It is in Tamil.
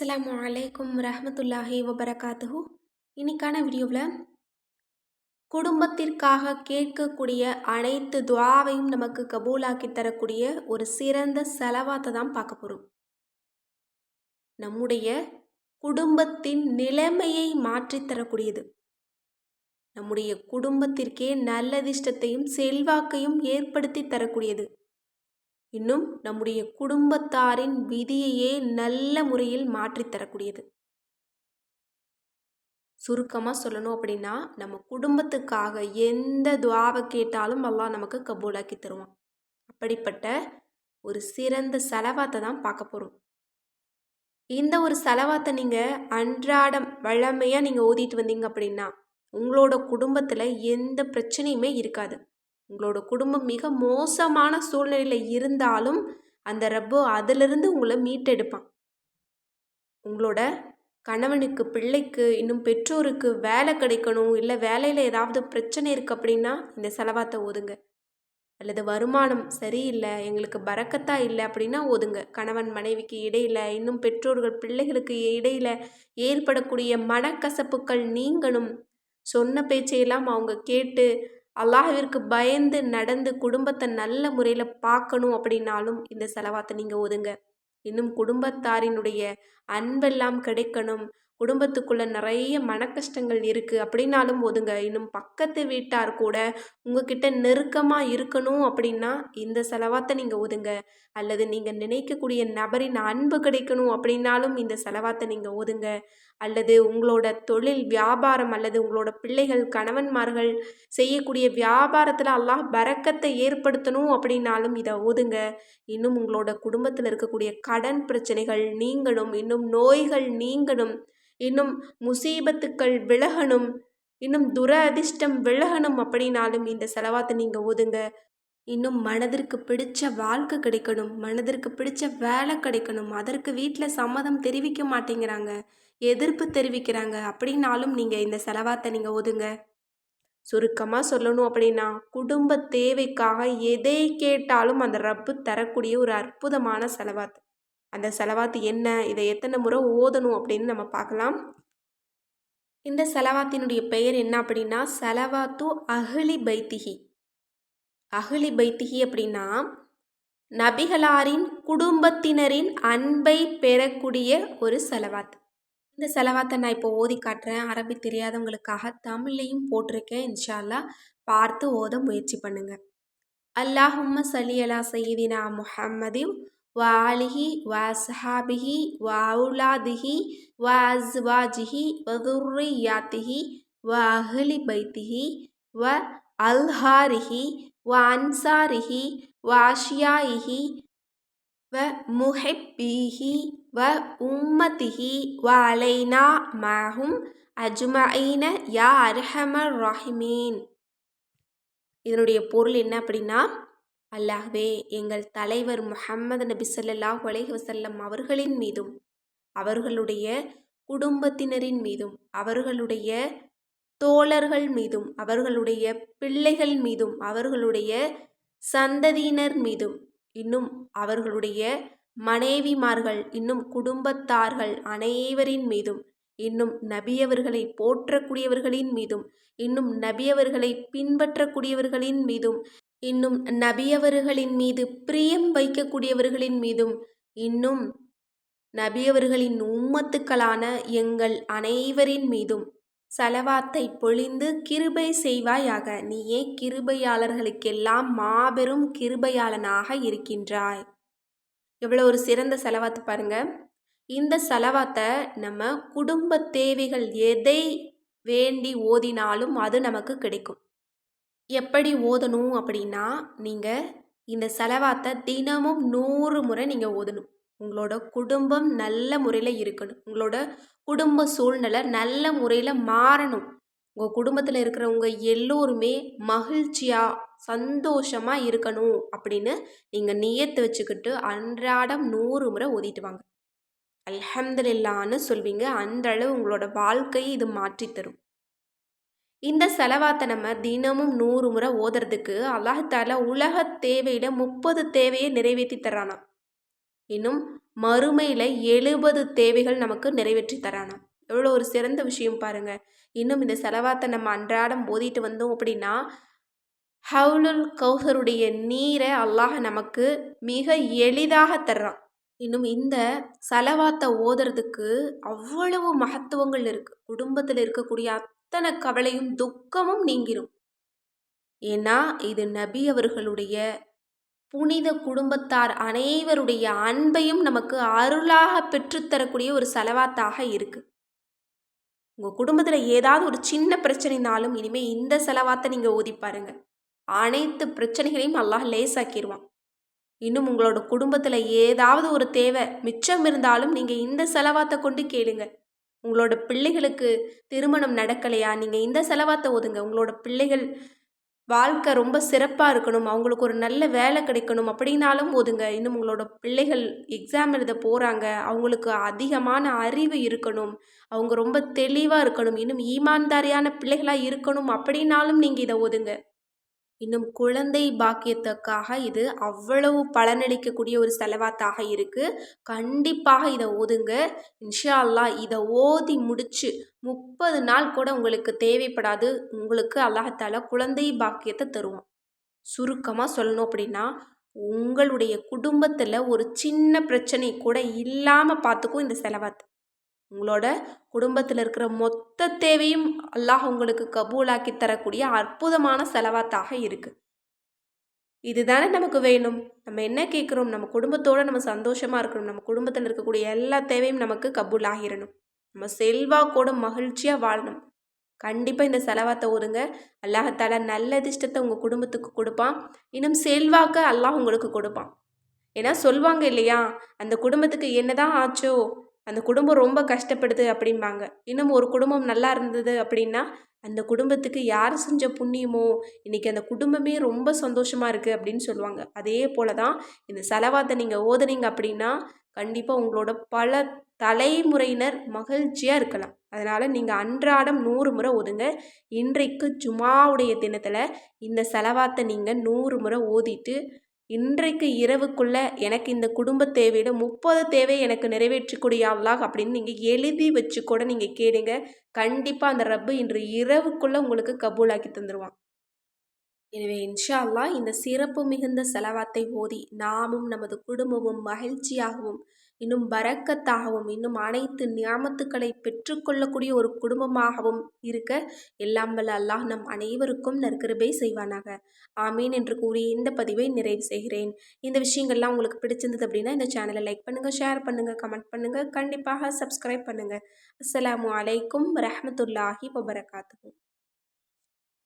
அஸ்ஸலாமு அலைக்கும் ரஹமத்துல்லாஹி வபரகாத்துஹு. இன்னைக்கான வீடியோவில் குடும்பத்திற்காக கேட்கக்கூடிய அனைத்து துவாவையும் நமக்கு கபூலாக்கி தரக்கூடிய ஒரு சிறந்த செலவாத்தை தான் பார்க்க போகிறோம் நம்முடைய குடும்பத்தின் நிலைமையை மாற்றித் தரக்கூடியது. நம்முடைய குடும்பத்திற்கே நல்லதிஷ்டத்தையும் செல்வாக்கையும் ஏற்படுத்தி தரக்கூடியது. இன்னும் நம்முடைய குடும்பத்தாரின் விதியையே நல்ல முறையில் மாற்றித்தரக்கூடியது சுருக்கமாக சொல்லணும் அப்படின்னா நம்ம குடும்பத்துக்காக எந்த துவாவை கேட்டாலும் எல்லாம் நமக்கு கபூலாக்கி தருவான். அப்படிப்பட்ட ஒரு சிறந்த செலவாத்தை தான் பார்க்க போகிறோம் இந்த ஒரு செலவாத்தை நீங்கள் அன்றாடம் வழமையாக நீங்கள் ஓதிட்டு வந்தீங்க அப்படின்னா உங்களோட குடும்பத்தில் எந்த பிரச்சனையுமே இருக்காது. உங்களோட குடும்பம் மிக மோசமான சூழ்நிலையில் இருந்தாலும் அந்த ரப்பு அதிலிருந்து உங்களை மீட்டெடுப்பான். உங்களோட கணவனுக்கு பிள்ளைக்கு இன்னும் பெற்றோருக்கு வேலை கிடைக்கணும் இல்லை வேலையில் ஏதாவது பிரச்சனை இருக்குது அப்படின்னா இந்த செலவாத்தை ஓதுங்க. அல்லது வருமானம் சரியில்லை எங்களுக்கு பறக்கத்தா இல்லை அப்படின்னா ஓதுங்க. கணவன் மனைவிக்கு இடையில் இன்னும் பெற்றோர்கள் பிள்ளைகளுக்கு இடையில் ஏற்படக்கூடிய மனக்கசப்புகள் நீங்கணும். சொன்ன பேச்சையெல்லாம் அவங்க கேட்டு அல்லாஹிற்கு பயந்து நடந்து குடும்பத்தை நல்ல முறையில் பார்க்கணும் அப்படின்னாலும் இந்த செலவாத்தை நீங்கள் ஒதுங்க. இன்னும் குடும்பத்தாரினுடைய அன்பெல்லாம் கிடைக்கணும். குடும்பத்துக்குள்ளே நிறைய மனக்கஷ்டங்கள் இருக்குது அப்படின்னாலும் ஒதுங்க. இன்னும் பக்கத்து வீட்டார் கூட உங்ககிட்ட நெருக்கமாக இருக்கணும் அப்படின்னா இந்த செலவாத்தை நீங்கள் ஒதுங்க. அல்லது நீங்கள் நினைக்கக்கூடிய நபரின் அன்பு கிடைக்கணும் அப்படின்னாலும் இந்த செலவாத்தை நீங்கள் ஒதுங்க. அல்லது உங்களோட தொழில் வியாபாரம் அல்லது உங்களோட பிள்ளைகள் கணவன்மார்கள் செய்யக்கூடிய வியாபாரத்தில் அல்லாஹ் பறக்கத்தை ஏற்படுத்தணும் அப்படின்னாலும் இதை ஒதுங்க. இன்னும் உங்களோட குடும்பத்தில் இருக்கக்கூடிய கடன் பிரச்சனைகள் நீங்களும் இன்னும் நோய்கள் நீங்கணும். இன்னும் முசீபத்துக்கள் விலகணும். இன்னும் துர அதிர்ஷ்டம் விலகணும் அப்படின்னாலும் இந்த செலவாத்தை நீங்கள் ஒதுங்க இன்னும் மனதிற்கு பிடிச்ச வாழ்க்கை கிடைக்கணும். மனதிற்கு பிடிச்ச வேலை கிடைக்கணும். அதற்கு வீட்டில் சம்மதம் தெரிவிக்க மாட்டேங்கிறாங்க. எதிர்ப்பு தெரிவிக்கிறாங்க. அப்படின்னாலும் நீங்கள் இந்த செலவாத்தை நீங்கள் ஒதுங்க சுருக்கமாக சொல்லணும் அப்படின்னா குடும்ப தேவைக்காக எதை கேட்டாலும் அந்த ரப்பு தரக்கூடிய ஒரு அற்புதமான செலவாத்து. அந்த செலவாத்து என்ன? இதை எத்தனை முறை ஓதணும் அப்படின்னு நம்ம பார்க்கலாம். இந்த செலவாத்தினுடைய பெயர் என்ன அப்படின்னா செலவாத்து அகிலி பைத்திகி. அகிலி பைத்திகி அப்படின்னா நபிகளாரின் குடும்பத்தினரின் அன்பை பெறக்கூடிய ஒரு செலவாத் இந்த செலவாத்தை நான் இப்போ ஓதி காட்டுறேன். அரபி தெரியாதவங்களுக்காக தமிழ்லையும் போட்டிருக்கேன். இன்ஷால்லா பார்த்து ஓத முயற்சி பண்ணுங்க. அல்லாஹும்ம சலி அலா சையீதினா முஹம்மதின் வாலிஹி வசஹாபிஹி வவுலாதிஹி வஅஸ்வாஜிஹி வதுர்ரியாத்திஹி வ பைத்திஹி வ அல்ஹாரிஹி வ அன்சாரிஹி வ அஷியாயிஹி வ முஹிப்பிஹி வ உம்மதிஹி வ மாஹும் அஜ்மஈன யா அர்ஹமர் ராஹிமீன் இதனுடைய பொருள் என்ன அப்படின்னா அல்லாஹ்வே எங்கள் தலைவர் முஹம்மது நபி ஸல்லல்லாஹு அலைஹி அவர்களின் மீதும் அவர்களுடைய குடும்பத்தினரின் மீதும் அவர்களுடைய தோழர்கள் மீதும் அவர்களுடைய பிள்ளைகள் மீதும் அவர்களுடைய சந்ததியினர் மீதும் இன்னும் அவர்களுடைய மனைவிமார்கள் இன்னும் குடும்பத்தார்கள் அனைவரின் மீதும் இன்னும் நபியவர்களை போற்றக்கூடியவர்களின் மீதும் இன்னும் நபியவர்களை பின்பற்றக்கூடியவர்களின் மீதும் இன்னும் நபியவர்களின் மீது பிரியம் வைக்கக்கூடியவர்களின் மீதும் இன்னும் நபியவர்களின் உம்மத்துக்களான எங்கள் அனைவரின் மீதும் செலவாத்தை பொழிந்து கிருபை செய்வாயாக. நீயே கிருபையாளர்களுக்கெல்லாம் மாபெரும் கிருபையாளனாக இருக்கின்றாய்? எவ்வளோ ஒரு சிறந்த செலவாத்து பாருங்க. இந்த செலவாத்தை நம்ம குடும்ப தேவைகள் எதை வேண்டி ஓதினாலும் அது நமக்கு கிடைக்கும். எப்படி ஓதணும் அப்படின்னா நீங்கள் இந்த செலவாத்தை தினமும் நூறு முறை நீங்கள் ஓதணும். உங்களோட குடும்பம் நல்ல முறையில் இருக்கணும். உங்களோட குடும்ப சூழ்நிலை நல்ல முறையில் மாறணும். உங்கள் குடும்பத்தில் இருக்கிறவங்க எல்லோருமே மகிழ்ச்சியாக சந்தோஷமாக இருக்கணும் அப்படின்னு நீங்கள் நியத்து வச்சுக்கிட்டு அன்றாடம் நூறு முறை ஓதிட்டு வாங்க. அல்ஹம்துலில்லான்னு சொல்வீங்க. அளவு உங்களோட வாழ்க்கையை இது மாற்றி தரும் இந்த செலவாத்தை நம்ம தினமும் நூறு முறை ஓதுறதுக்கு அல்லாஹால உலக தேவையில முப்பது தேவையை நிறைவேற்றி தரானா இன்னும் மறுமையில் எழுபது தேவைகள் நமக்கு நிறைவேற்றி தரானாம் எவ்வளோ ஒரு சிறந்த விஷயம் பாருங்கள் இன்னும் இந்த செலவாத்தை நம்ம அன்றாடம் போதிட்டு வந்தோம் அப்படின்னா ஹவுலுல் கௌசருடைய நீரை அல்லாஹ் நமக்கு மிக எளிதாக தர்றான். இன்னும் இந்த செலவாத்தை ஓதுறதுக்கு அவ்வளவு மகத்துவங்கள் இருக்குது குடும்பத்தில் இருக்கக்கூடிய அத்தனை கவலையும் துக்கமும் நீங்கிரும். ஏன்னா இது நபி அவர்களுடைய புனித குடும்பத்தார் அனைவருடைய அன்பையும் நமக்கு அருளாக பெற்றுத்தரக்கூடிய ஒரு செலவாத்தாக இருக்குது உங்கள் குடும்பத்தில் ஏதாவது ஒரு சின்ன பிரச்சனைனாலும் இனிமேல் இந்த செலவாத்தை நீங்கள் ஓதி பாருங்க. அனைத்து பிரச்சனைகளையும் அல்லாஹ் லேசாக்கிடுவான் இன்னும் உங்களோட குடும்பத்தில் ஏதாவது ஒரு தேவை மிச்சம் இருந்தாலும் நீங்கள் இந்த செலவாத்தை கொண்டு கேளுங்கள் உங்களோட பிள்ளைகளுக்கு திருமணம் நடக்கலையா? நீங்கள் இந்த செலவாத்தை ஓதுங்க உங்களோட பிள்ளைகள் வாழ்க்கை ரொம்ப சிறப்பாக இருக்கணும். அவங்களுக்கு ஒரு நல்ல வேலை கிடைக்கணும் அப்படின்னாலும் ஓதுங்க இன்னும் உங்களோட பிள்ளைகள் எக்ஸாம் எழுத போகிறாங்க அவங்களுக்கு அதிகமான அறிவு இருக்கணும். அவங்க ரொம்ப தெளிவாக இருக்கணும். இன்னும் ஈமான்தாரியான பிள்ளைகளாக இருக்கணும் அப்படின்னாலும் நீங்கள் இதை ஓதுங்க இன்னும் குழந்தை பாக்கியத்துக்காக இது அவ்வளவு பலனளிக்கக்கூடிய ஒரு செலவாத்தாக இருக்குது கண்டிப்பாக இதை ஓதுங்க. இன்ஷா அல்லா இதை ஓதி முடித்து முப்பது நாள் கூட உங்களுக்கு தேவைப்படாது. உங்களுக்கு அல்லாஹால குழந்தை பாக்கியத்தை தருவோம் சுருக்கமாக சொல்லணும் அப்படின்னா உங்களுடைய குடும்பத்தில் ஒரு சின்ன பிரச்சனை கூட இல்லாமல் பார்த்துக்கும் இந்த செலவாத்து. உங்களோட குடும்பத்தில் இருக்கிற மொத்த தேவையும் அல்லாஹ் உங்களுக்கு கபூலாக்கி தரக்கூடிய அற்புதமான செலவாத்தாக இருக்குது இதுதானே நமக்கு வேணும். நம்ம என்ன கேட்குறோம் நம்ம குடும்பத்தோடு நம்ம சந்தோஷமாக இருக்கணும். நம்ம குடும்பத்தில் இருக்கக்கூடிய எல்லா தேவையும் நமக்கு கபூல் ஆகிடணும் நம்ம செல்வாக்கோட மகிழ்ச்சியாக வாழணும். கண்டிப்பாக இந்த செலவாத்தை ஒதுங்க. அல்லாஹால நல்ல அதிர்ஷ்டத்தை உங்கள் குடும்பத்துக்கு கொடுப்பான். இன்னும் செல்வாக்க அல்லாஹ் உங்களுக்கு கொடுப்பான். ஏன்னா சொல்லுவாங்க இல்லையா? அந்த குடும்பத்துக்கு என்னதான் ஆச்சோ அந்த குடும்பம் ரொம்ப கஷ்டப்படுது அப்படிம்பாங்க. இன்னும் ஒரு குடும்பம் நல்லா இருந்தது அப்படின்னா அந்த குடும்பத்துக்கு யார் செஞ்ச புண்ணியமோ இன்றைக்கி அந்த குடும்பமே ரொம்ப சந்தோஷமாக இருக்குது அப்படின்னு சொல்லுவாங்க. அதே போல் தான் இந்த செலவாத்தை நீங்கள் ஓதுனீங்க அப்படின்னா கண்டிப்பாக உங்களோட பல தலைமுறையினர் மகிழ்ச்சியாக இருக்கலாம். அதனால் நீங்கள் அன்றாடம் நூறு முறை ஓதுங்க. இன்றைக்கு ஜுமாவுடைய தினத்தில் இந்த செலவாத்தை நீங்கள் நூறு முறை ஓதிட்டு இன்றைக்கு இரவுக்குள்ளே எனக்கு இந்த குடும்ப தேவையிட முப்பது தேவை எனக்கு நிறைவேற்றக்கூடிய அல்லாஹ் அப்படின்னு நீங்கள் எழுதி வச்சு கூட நீங்கள் கேளுங்க. கண்டிப்பாக அந்த ரப்பு இன்று இரவுக்குள்ளே உங்களுக்கு கபூலாக்கி தந்துடுவான் எனவே இன்ஷா அல்லா இந்த சிறப்பு மிகுந்த செலவாத்தை ஓதி நாமும் நமது குடும்பமும் மகிழ்ச்சியாகவும் இன்னும் பரக்கத்தாகவும் இன்னும் அனைத்து நியாமத்துக்களை பெற்றுக்கொள்ளக்கூடிய ஒரு குடும்பமாகவும் இருக்க எல்லாம் வல்ல அல்லாஹ் நம் அனைவருக்கும் நற்கிருபை செய்வானாக. ஆமீன் என்று கூறி இந்த பதிவை நிறைவு செய்கிறேன். இந்த விஷயங்கள்லாம் உங்களுக்கு பிடிச்சிருந்தது அப்படின்னா இந்த சேனலை லைக் பண்ணுங்கள் ஷேர் பண்ணுங்கள் கமெண்ட் பண்ணுங்கள் கண்டிப்பாக சப்ஸ்கிரைப் பண்ணுங்கள் அஸ்லாம் வலைக்கும் வரமத்துல்லாஹி வபரகாத்து